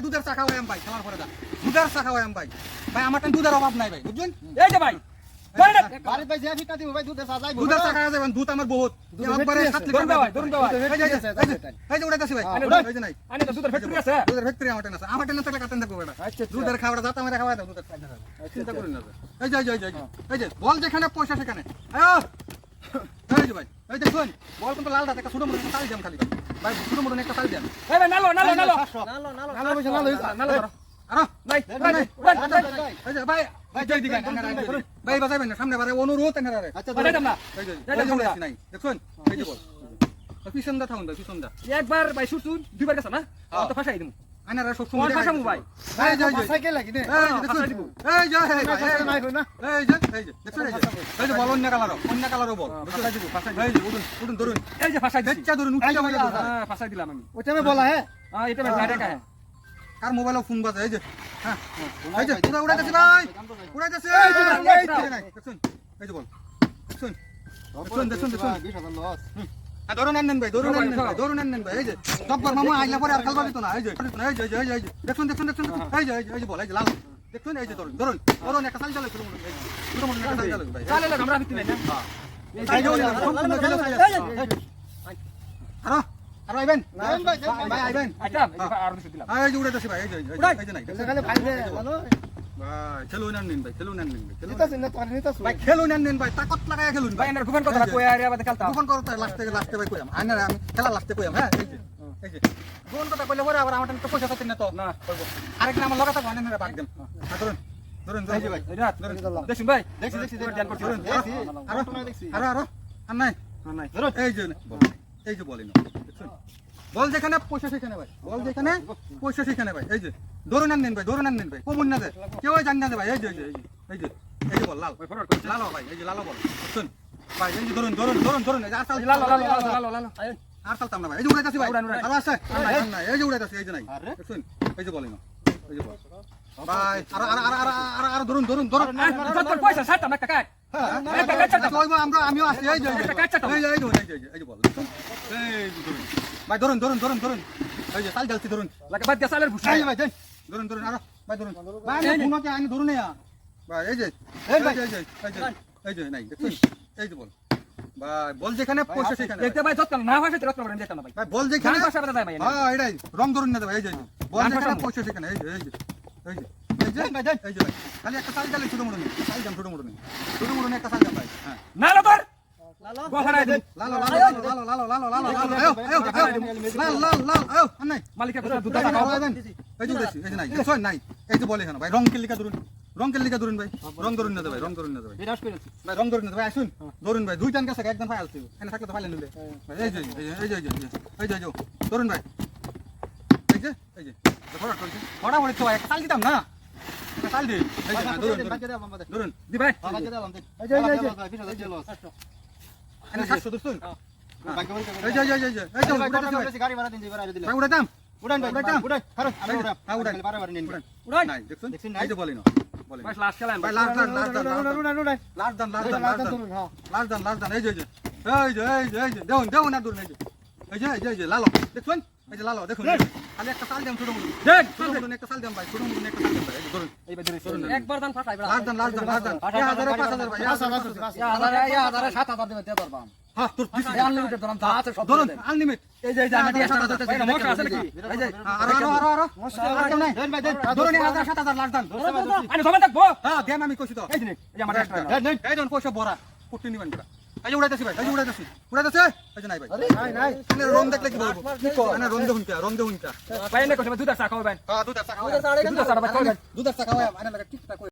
দুধের দেখুন হয় ভাই আমার আমি দুধের ভাই ভাই আমার দুধের অভাব নাই ভাই বুঝলেন এই যে ভাই বল যেখানে পয়সা সেখানে ভাই, এই ভাই। ভাই, ভাই। ভাই বাজাবেন না সামনে বারে অনুরোধ এনারে আচ্ছা নাই দেখুন এই বল পিছন দা থাকুন পিছন দা একবার ভাই শুটুন দুইবার গেছ না তো ফাঁসাই দিমু আনারা সব ধরুন ধরুন বলা হ্যাঁ এটা হ্যাঁ কার মোবাইলে ফোন বাজে, এই যে, হ্যাঁ, এই যে, উড়া- উড়াইতেছি ভাই, উড়াইতেছি। এই যে, বল, দেখুন, দেখুন, দেখুন, দেখুন। হ্যাঁ, ধরুন নেন ভাই, ধরুন নেন ভাই, ধরুন নেন ভাই, এই যে, জব্বার মামু আইলা পরে আর খেলবা দিত না, এই যে, এই যে, এই যে, এই যে, দেখুন, দেখুন, দেখুন, দেখুন, এই যে, এই যে, এই যে বল, এই যে, লাল, দেখুন, এই যে, ধরুন, ধরুন, ধরুন, একটা সাল চালে, শুরু এই যে, শুরু একটা সাল চালে, ভাই। চালে আমরা ভিত্তি নাই না এই যে, সম্পূর্ণ খেলে চালে। আরও, আরও আইবেন? ভাই, আইবেন? আচ্ছা আর কিছু দিলাম হ্যাঁ, এই যে উড়াইতেছি ভাই, এই যে, এই যে, নাই। খালি ভাই জানো ভাই, খেলুন আন নিন ভাই, খেলুন আন নিন ভাই, খেলুন আন নিতাছ না তোর নিতাছ ভাই খেলুন আন নিন ভাই তাকত লাগায় খেলুন ভাই এনার গুফান কথা কই আর আবার খেলতাম গোপন করতে লাস্টে লাস্টে ভাই কইয়াম আইনারে আমি খেলা লাস্টে কইয়াম হ্যাঁ এই যে এই যে গোপন কথা কইলে পরে আবার আমার তো পয়সা পাচ্ছেন না তো না করব আরেকদিন আমার লগে থাকো আইনারে বাগ দেন হ্যাঁ, ধরুন ধরুন ধরুন ভাই এটা দেখুন ভাই দেখছি দেখছি ধ্যান করছি ধরুন দেখছি আরও দেখছি আরও আরও আর নাই নাই এই যে বল, এই যে বলেন। দেখছেন? বল যেখানে পয়সা সেখানে ভাই। বল যেখানে পয়সা সেখানে ভাই। এই যে ধরুন নেন ভাই ধরুন নেন ভাই। কমন না দে কেউ জান না ভাই। এই যে এই যে এই যে বল লাল। ওই ফরওয়ার্ড করছি। লালো ভাই এই যে লালো বল। শুন ভাই এই যে ধরুন ধরুন ধরুন ধরুন। এই যে আর সাল লালো লালো লালো লালো আর সালতাম না ভাই। এই যে উড়াইতাছি ভাই। আছে আর নাই, এই যে উড়াইতাছি এই যে নাই। শুন এই যে বলেন। বল ভাই আর আর আর আর আর আর ধরুন ধরুন ধরুন পয়সা সাতটা একটা কাট আমরা আমিও আছি এই যে এই তো। এই যে বল ধরুন ভাই ধরুন ধরুন ধরুন ধরুন এই যে সাল জ্বালছি ধরুন লাগে ভুসা এই যে ভাই দেন ধরুন ধরুন আরও ভাই ধরুন ভাই আমি ফোনকে আনি ধরুন না ভাই এই যে এই যে এই যে এই যে নাই দেখুন এই যে বল ভাই বল যেখানে পয়সা সেখানে দেখতে ভাই যত না হয় সেটা রত্ন যেতাম না ভাই ভাই বল যেখানে খান পাশে বাদা ভাই হ্যাঁ এটাই রং ধরুন না তো ভাই এই যে বল যেখানে পয়সা সেখানে এই যে এই যে এই যে এই যে ভাই এই যে ভাই খালি একটা সাল জ্বালে ছোট মোটো সাল জাম ছোট মোটো ছোট মোটো একটা সাল জাম ভাই হ্যাঁ না লো তোর গোহারাই লালো লালো লালো লালো লালো লালো লালো আয়ো আয়ো আয়ো লাল লাল লাল আয়ো নাই মালিকের কথা দুধ এই যে টাকা খাওয়া দেন। এই যে উড়েছি, এই যে নাই নাই এই যে বলে এখানে ভাই রং কেলিকা ধরুন রং কেন লিখা ভাই রং ধরুন না ভাই রং ধরুন না ভাই বিরাস করে ভাই রং ধরুন না ভাই আসুন ধরুন ভাই দুই টান কাছে একদম ভাই আসতে এখানে থাকলে তো ভালো নিলে এই যে এই যে এই যে এই যে ধরুন ভাই এই যে এই যে ধরা করছে ধরা তো ভাই কাল দিতাম না কাল দি এই যে ধরুন ধরুন দি ভাই এই যে এই যে এই যে এখানে সাতশো দুশো এই যে এই যে এই যে এই যে গাড়ি ভাড়া দিন ভাড়া দিলে উড়াতাম উড়ান ভাই উড়াতাম উড়ান উড়ান উড়ান উড়ান নাই দেখছেন দেখছেন নাই যে বলেন ভাই লাস্ট খেলাম ভাই last last last last last last ডান ধরুন লাস্ট লাস্ট এই যে এই যে। এই যে এই যে এই যে। দেখুন দেখুন না দূর এই যে। এই যে এই যে এই যে লালো দেখুন এই যে লালো দেখুন খালি একটা সাল দাম ছোট মুড়ি দেন ছোট মুড়ি একটা সাল দাম ভাই। ছোট মুড়ি একটা সাল দাম ভাই। এই ধরুন। এই ভাই ধরুন একবার দান ফাটাই লাস্ট লাস্ট লাস্ট। হ্যাঁ তোর দিছি। ধরুন আনলিমিট এই যে এই যে আমি দিয়ে সাত হাজার ভাই মশা আছে নাকি? এই যে আরও আরও আরও আরও। আর কেউ নাই দেন ভাই দেন ধরুন আমি হ্যাঁ দেন আমি কইছি তো। এই দিন এই যে আমার একটা এই ধরুন পয়সা বড়া কুটি নিবেন করা এই যে উড়াইতেছি ভাই এই যে উড়াইতেছি। উড়াইতেছে? এই যে নাই ভাই। নাই নাই। এখানে রং দেখলে কি বলব? এখানে রং দেখুন কে রং দেখুন কে। ভাই এনে কইছে দুধ চা খাও ভাই। হ্যাঁ দুধ চা খাওয়া দুধ চা খাও দুধ চা খাওয়া আয়না লাগা ঠিক ঠাক